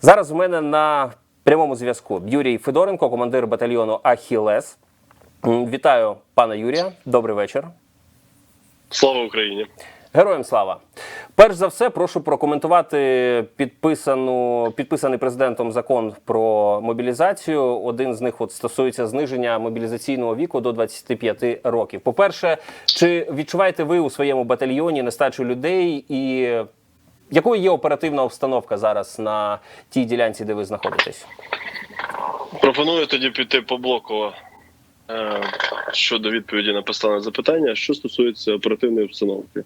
Зараз у мене на прямому зв'язку Юрій Федоренко, командир батальйону Ахілес. Вітаю пана Юрія. Добрий вечір. Слава Україні! Героям слава! Перш за все, прошу прокоментувати підписану підписаний президентом закон про мобілізацію. Один з них от стосується зниження мобілізаційного віку до 25 років. По-перше, чи відчуваєте ви у своєму батальйоні нестачу людей, і якою є оперативна обстановка зараз на тій ділянці, де ви знаходитесь? Пропоную тоді піти по блоку е, щодо відповіді на поставлене запитання. Що стосується оперативної обстановки,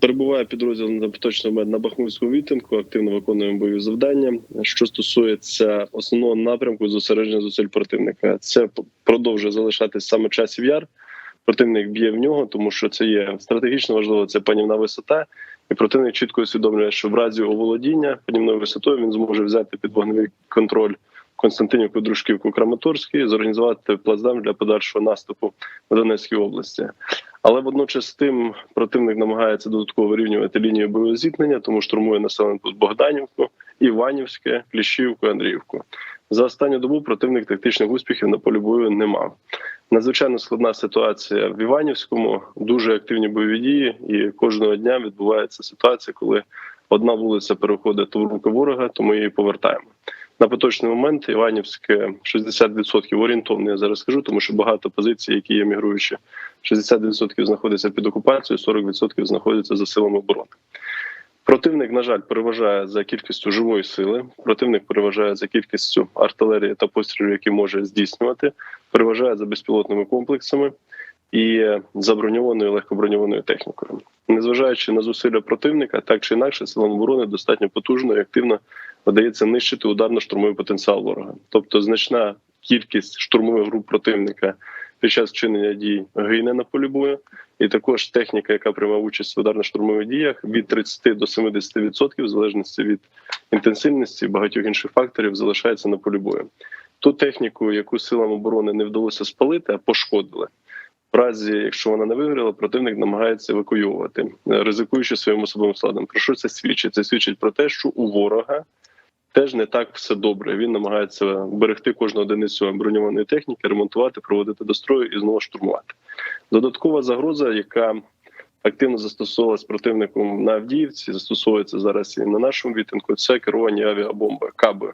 перебуває підрозділ на поточний момент на Бахмутському відтинку, активно виконуємо бойові завдання. Що стосується основного напрямку зосередження зусиль противника, це продовжує залишатись саме часів яр. Противник б'є в нього, тому що це є стратегічно важливо. Це панівна висота, і противник чітко усвідомлює, що в разі оволодіння панівною висотою він зможе взяти під вогневий контроль Константинівку, Дружківку, Краматорський, зорганізувати плацдарм для подальшого наступу в Донецькій області. Але водночас тим противник намагається додатково вирівнювати лінію бойового зіткнення, тому штурмує населений тут Богданівку, Іванівське, Кліщівку, Андріївку. За останню добу противник тактичних успіхів на полі бою не мав. Надзвичайно складна ситуація в Іванівському, дуже активні бойові дії, і кожного дня відбувається ситуація, коли одна вулиця переходить в руки ворога, то ми її повертаємо. На поточний момент Іванівське 60% орієнтовно, я зараз скажу, тому що багато позицій, які є мігруючі, 60% знаходяться під окупацією, 40% знаходяться за силами оборони. Противник, на жаль, переважає за кількістю живої сили. Противник переважає за кількістю артилерії та пострілів, які може здійснювати, переважає за безпілотними комплексами і за броньованою легкоброньованою технікою. Незважаючи на зусилля противника, так чи інакше, силам оборони достатньо потужно і активно вдається нищити ударно-штурмовий потенціал ворога. Тобто, значна кількість штурмових груп противника під час вчинення дій гине на полі бою, і також техніка, яка приймає участь в ударно-штурмових діях, від 30 до 70% в залежності від інтенсивності багатьох інших факторів, залишається на полі бою. Ту техніку, яку силам оборони не вдалося спалити, а пошкодили. В разі, якщо вона не вигоріла, противник намагається евакуювати, ризикуючи своїм особовим складом. Про що це свідчить? Це свідчить про те, що у ворога теж не так все добре. Він намагається берегти кожну одиницю броньованої техніки, ремонтувати, проводити до строю і знову штурмувати. Додаткова загроза, яка активно застосовувалась противником на Авдіївці, застосовується зараз і на нашому відтинку. Це керовані авіабомби, каби,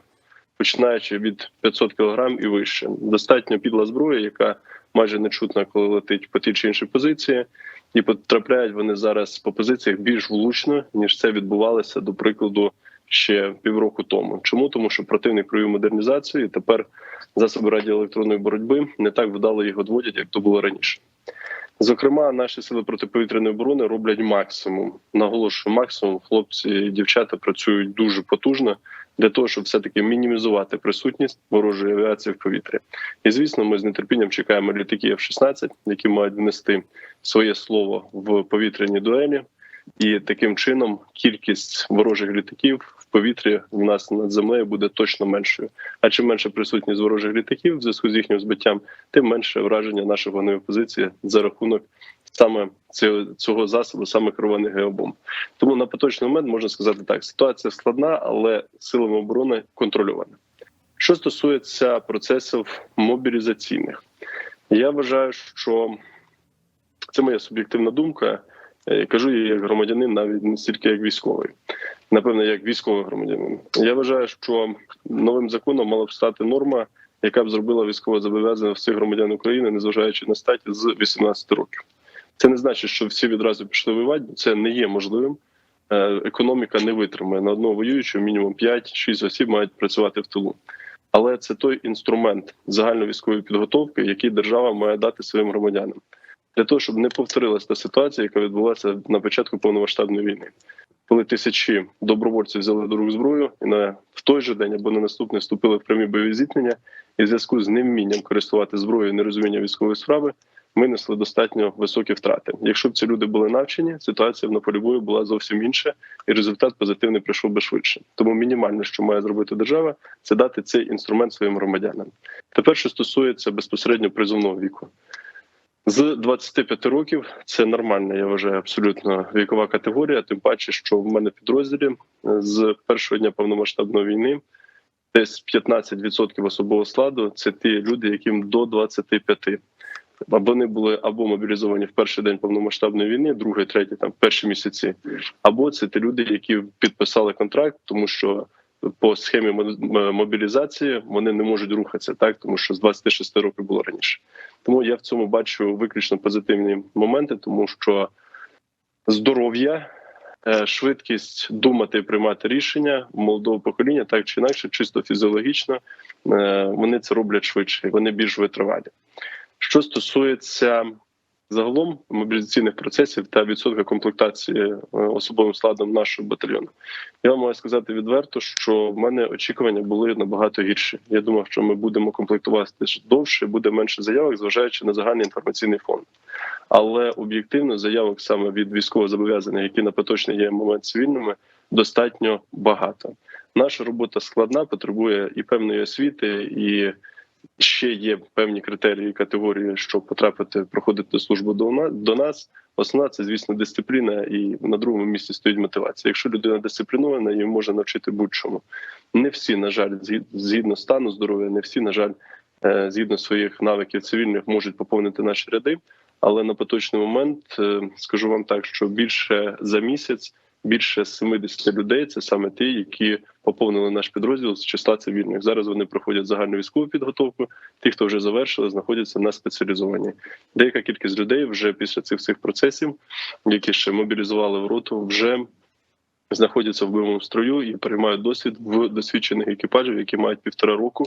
починаючи від 500 кг і вище. Достатньо підла зброя, яка майже не чутна, коли летить по тій чи іншій позиції, і потрапляють вони зараз по позиціях більш влучно ніж це відбувалося до прикладу ще півроку тому. Чому тому, що противник провів модернізацію, і тепер засоби радіоелектронної боротьби не так вдало їх відводять, як то було раніше. Зокрема, наші сили протиповітряної оборони роблять максимум. Наголошую, максимум хлопці і дівчата працюють дуже потужно для того, щоб все таки мінімізувати присутність ворожої авіації в повітрі. І звісно, ми з нетерпінням чекаємо літаки F-16, які мають внести своє слово в повітряні дуелі. І таким чином кількість ворожих літаків повітрі в нас над землею буде точно меншою. А чим менше присутність ворожих літаків в зв'язку з їхнім збиттям, тим менше враження нашої вогневої позиції за рахунок саме цього, засобу, саме керованих геобомб. Тому на поточний момент можна сказати так: ситуація складна, але силами оборони контрольована. Що стосується процесів мобілізаційних, я вважаю, що це моя суб'єктивна думка. Е, Кажу її як громадянин, навіть не стільки як військовий, напевно, як військовий громадянин. Я вважаю, що новим законом мала б стати норма, яка б зробила військове зобов'язання всіх громадян України, незважаючи на статі з 18 років. Це не значить, що всі відразу пішли воювати, це не є можливим. Е, Економіка не витримає на одного воюючого мінімум 5-6 осіб мають працювати в тилу. Але це той інструмент загальновійськової підготовки, який держава має дати своїм громадянам для того, щоб не повторилася та ситуація, яка відбулася на початку повномасштабної війни, коли тисячі добровольців взяли до рук зброю і на в той же день або на наступний вступили в прямі бойові зіткнення, і в зв'язку з невмінням користувати зброєю, і нерозумінням військової справи, винесли достатньо високі втрати. Якщо б ці люди були навчені, ситуація на полі бою була зовсім інша, і результат позитивний прийшов би швидше. Тому мінімальне, що має зробити держава, це дати цей інструмент своїм громадянам. Тепер, що стосується безпосередньо призовного віку. З 25 років це нормальна, я вважаю, абсолютно вікова категорія. Тим паче, що в мене підрозділі е, з першого дня повномасштабної війни десь 15% особового складу це ті люди, яким до 25. А Вони були або мобілізовані в перший день повномасштабної війни, другий, третій, там перші місяці, або це ті люди, які підписали контракт, тому що по схемі мо- мобілізації вони не можуть рухатися так, тому що з 26 років було раніше. Тому я в цьому бачу виключно позитивні моменти, тому що здоров'я, е, швидкість думати і приймати рішення молодого покоління, так чи інакше, чисто фізіологічно, е, вони це роблять швидше, вони більш витривалі. Що стосується загалом мобілізаційних процесів та відсотка комплектації е, особовим складом нашого батальйону, я вам маю сказати відверто, що в мене очікування були набагато гірші. Я думав, що ми будемо комплектувати довше, буде менше заявок, зважаючи на загальний інформаційний фонд. Але об'єктивно заявок саме від військовозобов'язаних, які на поточний є момент цивільними, достатньо багато. Наша робота складна, потребує і певної освіти, і ще є певні критерії категорії, щоб потрапити, проходити службу до на- до нас. Основна це, звісно, дисципліна, і на другому місці стоїть мотивація. Якщо людина дисциплінована, її можна навчити будь-чому. Не всі, на жаль, згід- згідно стану здоров'я, не всі, на жаль, е, згідно своїх навиків цивільних, можуть поповнити наші ряди. Але на поточний момент е, скажу вам так, що більше за місяць, більше 70 людей це саме ті, які поповнили наш підрозділ з числа цивільних. Зараз вони проходять загальну військову підготовку. Ті, хто вже завершили, знаходяться на спеціалізованій. Деяка кількість людей вже після цих всіх процесів, які ще мобілізували в роту, вже знаходяться в бойовому строю і приймають досвід в досвідчених екіпажів, які мають півтора року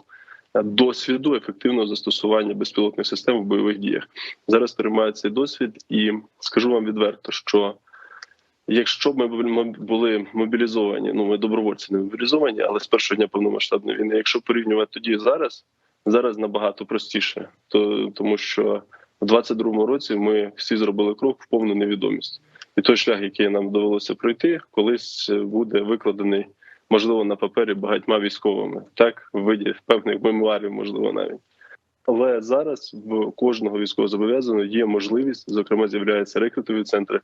е, досвіду ефективного застосування безпілотних систем в бойових діях. Зараз приймають цей досвід, і скажу вам відверто, що якщо ми були мобілізовані, ну ми добровольці не мобілізовані, але з першого дня повномасштабної війни, якщо порівнювати тоді і зараз, зараз набагато простіше, то тому що в 22-му році ми всі зробили крок в повну невідомість, і той шлях, який нам довелося пройти, колись буде викладений. Можливо, на папері багатьма військовими, так в виді певних мемуарів, можливо, навіть. Але зараз в кожного військовозобов'язаного є можливість, зокрема, з'являються рекрутові центри,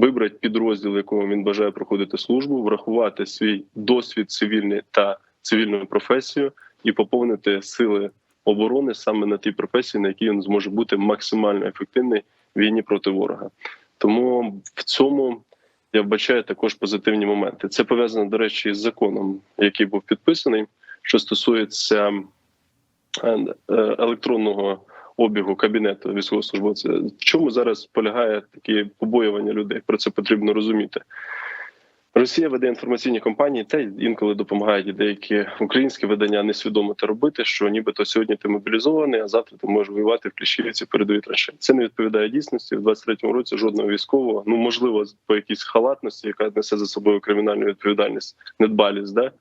вибрати підрозділ, якому він бажає проходити службу, врахувати свій досвід цивільний та цивільну професію і поповнити сили оборони саме на тій професії, на якій він зможе бути максимально ефективний в війні проти ворога. Тому в цьому я вбачаю також позитивні моменти. Це пов'язано, до речі, з законом, який був підписаний, що стосується е, е, електронного обігу кабінету військовослужбовця. В чому зараз полягає такі побоювання людей? Про це потрібно розуміти. Росія веде інформаційні кампанії, та інколи допомагають деякі українські видання несвідомо те робити, що нібито сьогодні ти мобілізований, а завтра ти можеш воювати в Кліщівці передовій траншеї. Це не відповідає дійсності. В 23-му році жодного військового, ну можливо, по якійсь халатності, яка несе за собою кримінальну відповідальність, недбалість, да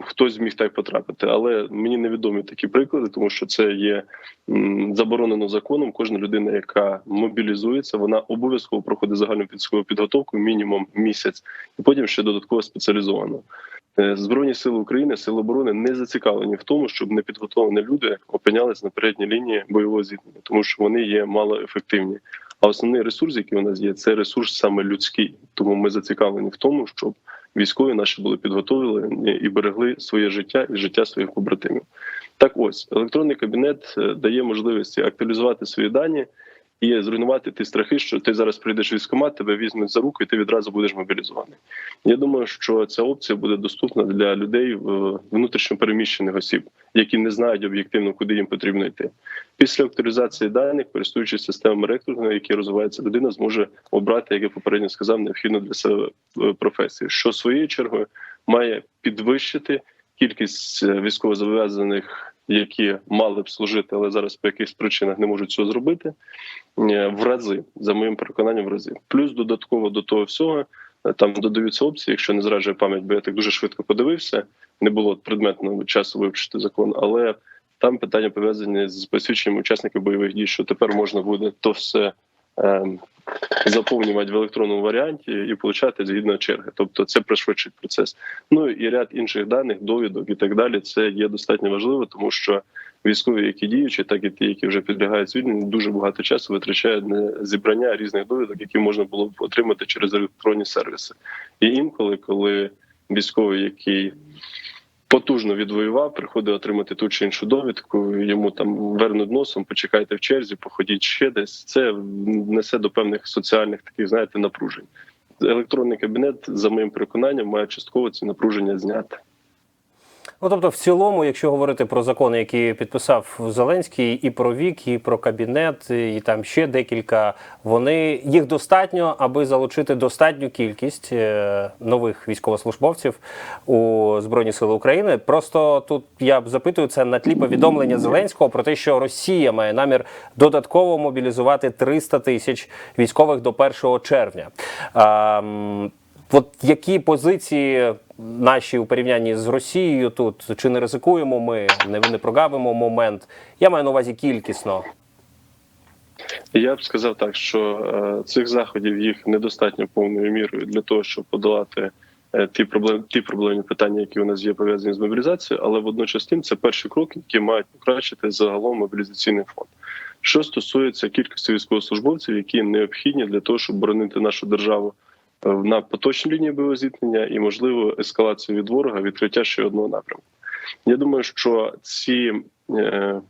хтось зміг так потрапити. Але мені невідомі такі приклади, тому що це є заборонено законом. Кожна людина, яка мобілізується, вона обов'язково проходить загальну військову підготовку мінімум місяць, і потім ще додатково спеціалізовано. Е, Збройні сили України, сили оборони не зацікавлені в тому, щоб непідготовлені люди опинялися на передній лінії бойового зіткнення, тому що вони є малоефективні. А основний ресурс, який у нас є, це ресурс саме людський. Тому ми зацікавлені в тому, щоб військові наші були підготовлені і берегли своє життя і життя своїх побратимів. Так, ось електронний кабінет е, дає можливість актуалізувати свої дані і зруйнувати ті страхи, що ти зараз прийдеш в військкомат, тебе візьмуть за руку, і ти відразу будеш мобілізований. Я думаю, що ця опція буде доступна для людей в внутрішньо переміщених осіб, які не знають об'єктивно, куди їм потрібно йти. Після актуалізації даних, користуючись системами рекрутингу, які розвивається людина, зможе обрати, як я попередньо сказав, необхідну для себе е, професію, що своєю чергою має підвищити кількість е, військовозобов'язаних, які мали б служити, але зараз по якихось причинах не можуть цього зробити. е, В рази за моїм переконанням, в рази. Плюс додатково до того всього е, там додаються опції, якщо не зраджує пам'ять, бо я так дуже швидко подивився. Не було предметного часу вивчити закон, але там питання пов'язані з посвідченням учасників бойових дій, що тепер можна буде то все заповнювати в електронному варіанті і получати згідно черги. Тобто це пришвидшить процес. Ну і ряд інших даних, довідок і так далі. Це є достатньо важливо, тому що військові, які діючі, так і ті, які вже підлягають звільненню, дуже багато часу витрачають на зібрання різних довідок, які можна було б отримати через електронні сервіси. І інколи, коли військовий, який потужно відвоював, приходить отримати ту чи іншу довідку, йому там вернуть носом, почекайте в черзі, походіть ще десь. Це несе до певних соціальних таких, знаєте, напружень. Електронний кабінет, за моїм переконанням, має частково ці напруження зняти. Ну тобто, в цілому, якщо говорити про закони, які підписав Зеленський, і про вік, і про кабінет, і там ще декілька, вони їх достатньо, аби залучити достатню кількість е, нових військовослужбовців у Збройні Сили України. Просто тут я б запитую це на тлі повідомлення Зеленського про те, що Росія має намір додатково мобілізувати 300 тисяч військових до 1 червня. А, От які позиції наші у порівнянні з Росією тут чи не ризикуємо ми, не, не прогавимо момент? Я маю на увазі кількісно. Я б сказав так, що е, цих заходів їх недостатньо повною мірою для того, щоб подолати е, ті проблеми, ті проблемні питання, які у нас є пов'язані з мобілізацією, але водночас тим це перші кроки, які мають покращити загалом мобілізаційний фонд. Що стосується кількості військовослужбовців, які необхідні для того, щоб боронити нашу державу на поточні лінії бойового зіткнення і можливо ескалацію від ворога, відкриття ще одного напрямку. Я думаю, що ці е,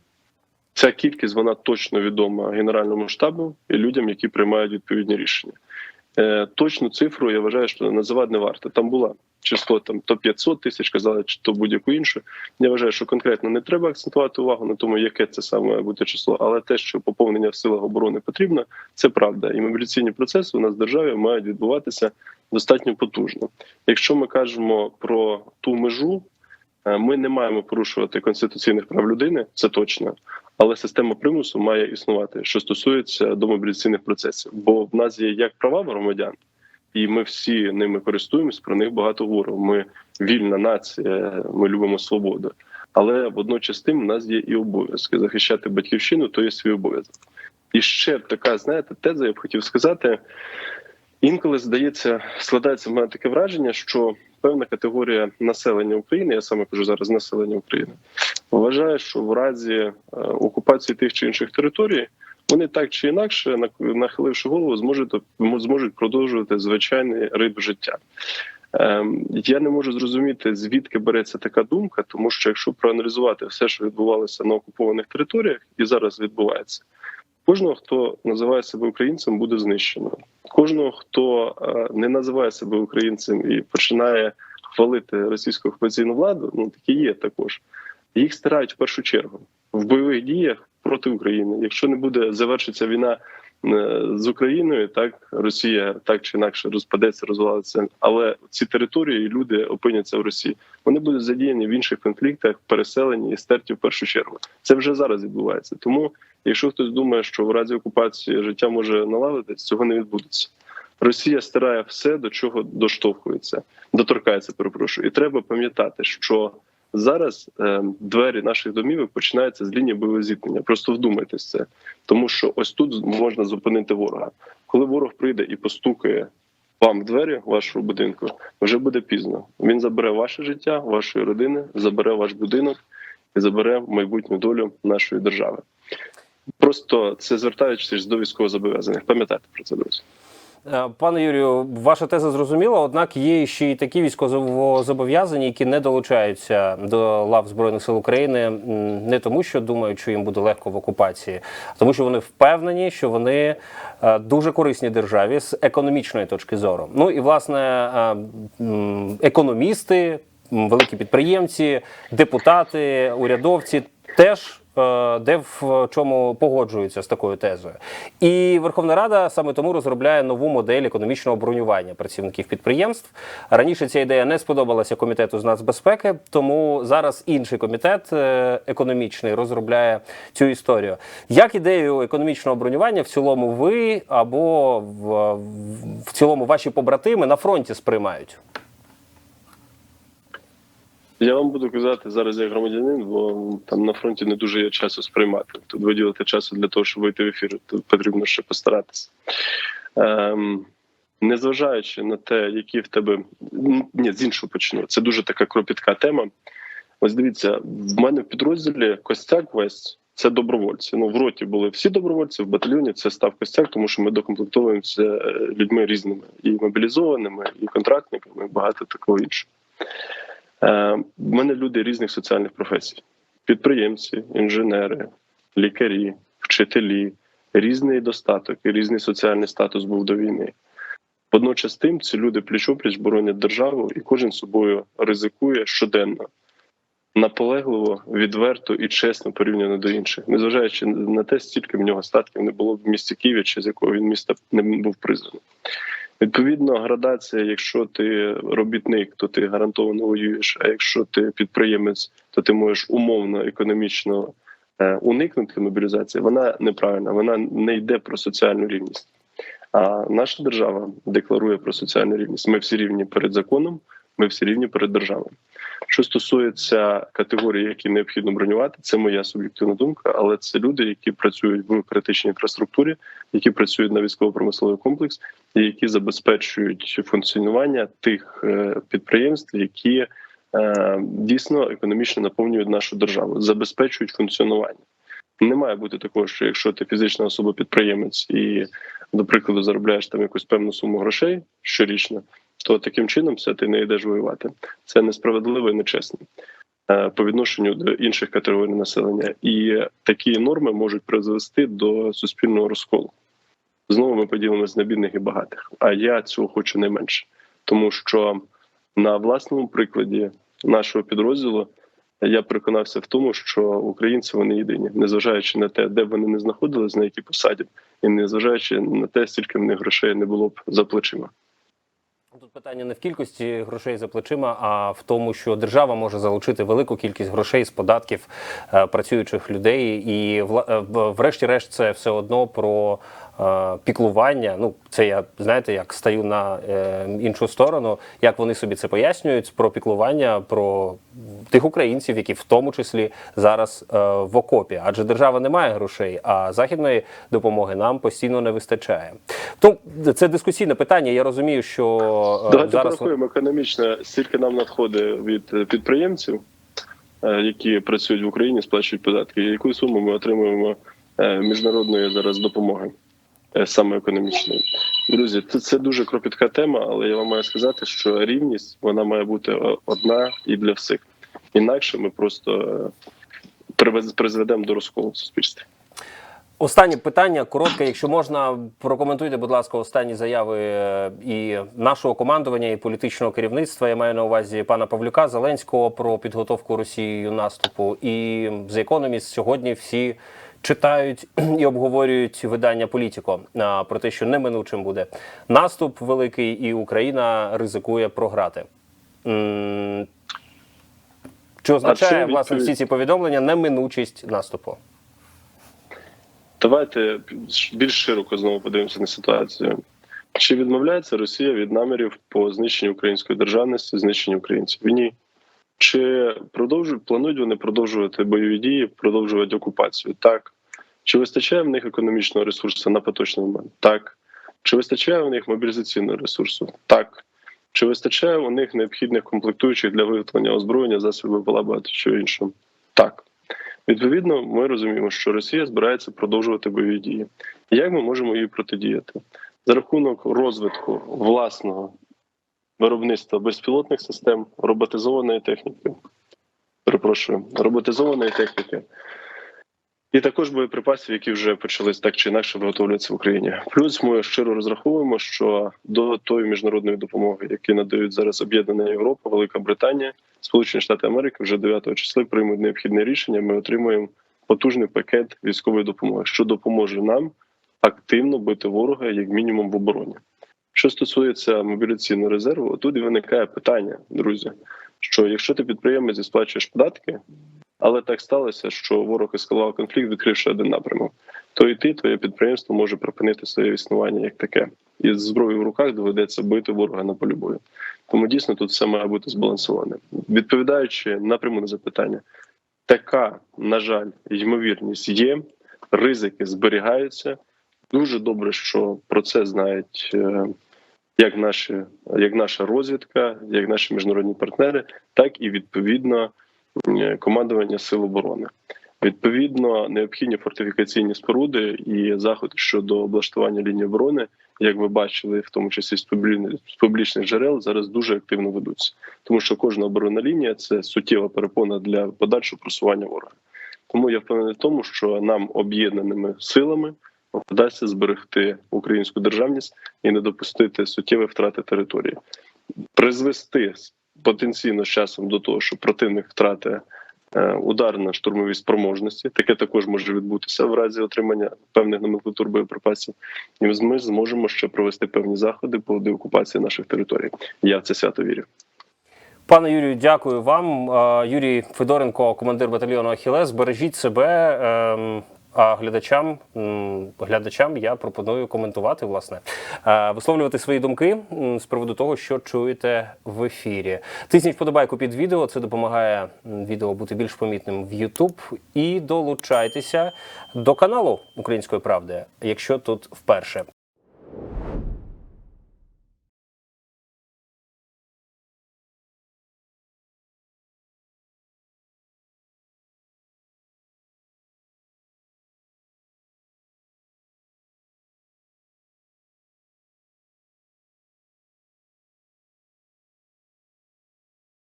Ця кількість вона точно відома Генеральному штабу і людям, які приймають відповідні рішення. Е, точну цифру я вважаю, що називати не варто. Там була число там то 500 тисяч, казали, чи то будь-яку іншу. Я вважаю, що конкретно не треба акцентувати увагу на тому, яке це саме бути число, але те, що поповнення в силах оборони потрібно, це правда. І мобілізаційні процеси у нас в державі мають відбуватися достатньо потужно. Якщо ми кажемо про ту межу, е, ми не маємо порушувати конституційних прав людини, це точно. Але система примусу має існувати, що стосується до мобілізаційних процесів. Бо в нас є як права громадян, і ми всі ними користуємось. Про них багато говоримо. Ми вільна нація, ми любимо свободу. Але водночас тим у нас є і обов'язки захищати батьківщину, то є свій обов'язок. І ще така, знаєте, теза, я б хотів сказати. Інколи здається, складається в мене таке враження, що певна категорія населення України, я саме кажу зараз населення України, вважає, що в разі е, окупації тих чи інших територій вони так чи інакше, нак- нахиливши голову, зможуть зможуть продовжувати звичайний ритм життя. Ем, Я не можу зрозуміти, звідки береться така думка, тому що якщо проаналізувати все, що відбувалося на окупованих територіях, і зараз відбувається, кожного, хто називає себе українцем, буде знищено. Кожного, хто е, не називає себе українцем і починає хвалити російську окупаційну владу, ну такі є також. Їх стирають в першу чергу в бойових діях проти України. Якщо не буде завершиться війна е, з Україною, так Росія так чи інакше розпадеться, розвалиться. Але ці території люди опиняться в Росії. Вони будуть задіяні в інших конфліктах, переселені і стерті в першу чергу. Це вже зараз відбувається. Тому, якщо хтось думає, що в разі окупації життя може наладитись, цього не відбудеться. Росія стирає все, до чого доштовхується, доторкається. Перепрошую, і треба пам'ятати, що зараз е, двері наших домівок починаються з лінії бойового зіткнення. Просто вдумайтесь це, тому що ось тут можна зупинити ворога. Коли ворог прийде і постукає вам в двері вашого будинку, вже буде пізно. Він забере ваше життя, вашої родини, забере ваш будинок і забере майбутню долю нашої держави. Просто це звертаючись до військовозобов'язаних. Пам'ятайте про це, друзі. Е, Пане Юрію, ваша теза зрозуміла, однак є ще й такі військовозобов'язані, які не долучаються до лав Збройних сил України не тому, що думають, що їм буде легко в окупації, а тому, що вони впевнені, що вони е, дуже корисні державі з економічної точки зору. Ну і власне е, економісти, великі підприємці, депутати, урядовці теж. Е, Де в чому погоджуються з такою тезою, і Верховна Рада саме тому розробляє нову модель економічного бронювання працівників підприємств. Раніше ця ідея не сподобалася комітету з нацбезпеки, тому зараз інший комітет е, економічний розробляє цю історію. Як ідею економічного бронювання в цілому ви або в, в цілому ваші побратими на фронті сприймають? Я вам буду казати зараз як громадянин, бо там на фронті не дуже є часу сприймати. Тут виділити часу для того, щоб вийти в ефір, тут потрібно ще постаратися. Ем, незважаючи на те, які в тебе ні, з іншого почну. Це дуже така кропітка тема. Ось дивіться, в мене в підрозділі костяк весь це добровольці. Ну в роті були всі добровольці, в батальйоні це став костяк, тому що ми докомплектовуємося е, людьми різними і мобілізованими, і контрактниками, і багато такого іншого. Е, в мене люди різних соціальних професій: підприємці, інженери, лікарі, вчителі, різний достаток і різний соціальний статус був до війни. Водночас тим ці люди пліч-опліч боронять державу, і кожен собою ризикує щоденно, наполегливо, відверто і чесно порівняно до інших, незважаючи на те, стільки в нього статків не було в місті Києві, чи з якого він міста не був призваний. Відповідно, градація, якщо ти робітник, то ти гарантовано воюєш. А якщо ти підприємець, то ти можеш умовно економічно е, уникнути мобілізації. Вона неправильна, вона не йде про соціальну рівність. А наша держава декларує про соціальну рівність. Ми всі рівні перед законом, ми всі рівні перед державою. Що стосується категорії, які необхідно бронювати, це моя суб'єктивна думка, але це люди, які працюють в критичній інфраструктурі, які працюють на військово-промисловий комплекс, і які забезпечують функціонування тих е, підприємств, які е, дійсно економічно наповнюють нашу державу, забезпечують функціонування. Не має бути такого, що якщо ти фізична особа підприємець і, до прикладу, заробляєш там якусь певну суму грошей щорічно, то таким чином все ти не йдеш воювати. Це несправедливо і нечесно е, по відношенню до інших категорій населення, і такі норми можуть призвести до суспільного розколу. Знову ми поділимося на бідних і багатих. А я цього хочу не менше, тому що на власному прикладі нашого підрозділу я переконався в тому, що українці вони єдині, незважаючи на те, де б вони не знаходились, на якій посаді, і незважаючи на те, скільки в них грошей не було б за плечима. Тут питання не в кількості грошей за плечима, а в тому, що держава може залучити велику кількість грошей з податків е, працюючих людей, і е, врешті-решт це все одно про піклування. Ну, це я знаєте, як стаю на е, іншу сторону, як вони собі це пояснюють про піклування про тих українців, які в тому числі зараз е, в окопі, адже держава не має грошей, а західної допомоги нам постійно не вистачає. Тому це дискусійне питання. Я розумію, що е, Давайте зараз порахуємо економічно, скільки нам надходить від е, підприємців, е, які працюють в Україні, сплачують податки, яку суму ми отримуємо е, міжнародної зараз допомоги, е, саме економічної. Друзі, це, це дуже кропітка тема, але я вам маю сказати, що рівність вона має бути е, одна і для всіх. Інакше ми просто е, призведемо до розколу в суспільстві. Останнє питання коротке. Якщо можна, прокоментуйте, будь ласка, останні заяви е, і нашого командування, і політичного керівництва. Я маю на увазі пана Павлюка Зеленського про підготовку Росією наступу. І The Economist сьогодні всі читають і обговорюють видання Політіко а, про те, що неминучим буде наступ великий, і Україна ризикує програти. Чи означає власне всі ці повідомлення неминучість наступу? Давайте більш широко знову подивимося на ситуацію. Чи відмовляється Росія від намірів по знищенню української державності, знищенню українців? Ні. Чи продовжують планують вони продовжувати бойові дії, продовжувати окупацію? Так. Чи вистачає в них економічного ресурсу на поточний момент? Так. Чи вистачає в них мобілізаційного ресурсу? Так. Чи вистачає у них необхідних комплектуючих для виготовлення озброєння, засобів була багато чого іншого? Так. Відповідно, ми розуміємо, що Росія збирається продовжувати бойові дії. Як ми можемо їй протидіяти? За рахунок розвитку власного виробництва безпілотних систем, роботизованої техніки, перепрошую, роботизованої техніки, і також боєприпасів, які вже почались так чи інакше виготовлюватися в Україні. Плюс ми щиро розраховуємо, що до тої міжнародної допомоги, які надають зараз Об'єднана Європа, Велика Британія, Сполучені Штати Америки, вже 9 числа приймуть необхідне рішення. Ми отримуємо потужний пакет військової допомоги, що допоможе нам активно бити ворога, як мінімум в обороні. Що стосується мобіляційного резерву, тут виникає питання, друзі, що якщо ти підприємець і сплачуєш податки, але так сталося, що ворог ескалував конфлікт, відкривши один напрямок, то і ти, твоє підприємство може припинити своє існування як таке. і з зброєю в руках доведеться бити ворога на полі бою. Тому дійсно тут все має бути збалансоване. Відповідаючи напряму на запитання, така, на жаль, ймовірність є, ризики зберігаються. Дуже добре, що про це знають е, як наші, як наша розвідка, як наші міжнародні партнери, так і відповідно е, командування Сил оборони. Відповідно, необхідні фортифікаційні споруди і заходи щодо облаштування лінії оборони, як ви бачили, в тому числі з публі- з публічних джерел, зараз дуже активно ведуться, тому що кожна оборонна лінія це суттєва перепона для подальшого просування ворога. Тому я впевнений в тому, що нам об'єднаними силами вдасться зберегти українську державність і не допустити суттєві втрати території, призвести потенційно з часом до того, що противник втрати е, ударно-штурмові спроможності. Таке також може відбутися в разі отримання певних номенклатур боєприпасів. І ми зможемо ще провести певні заходи по деокупації наших територій. Я в це свято вірю. Пане Юрію, дякую вам. Е, Юрій Федоренко, командир батальйону Ахілес. Бережіть себе. А глядачам, глядачам я пропоную коментувати, власне, е, висловлювати свої думки з приводу того, що чуєте в ефірі. Тисніть вподобайку під відео, це допомагає відео бути більш помітним в YouTube. І долучайтеся до каналу Української правди, якщо тут вперше.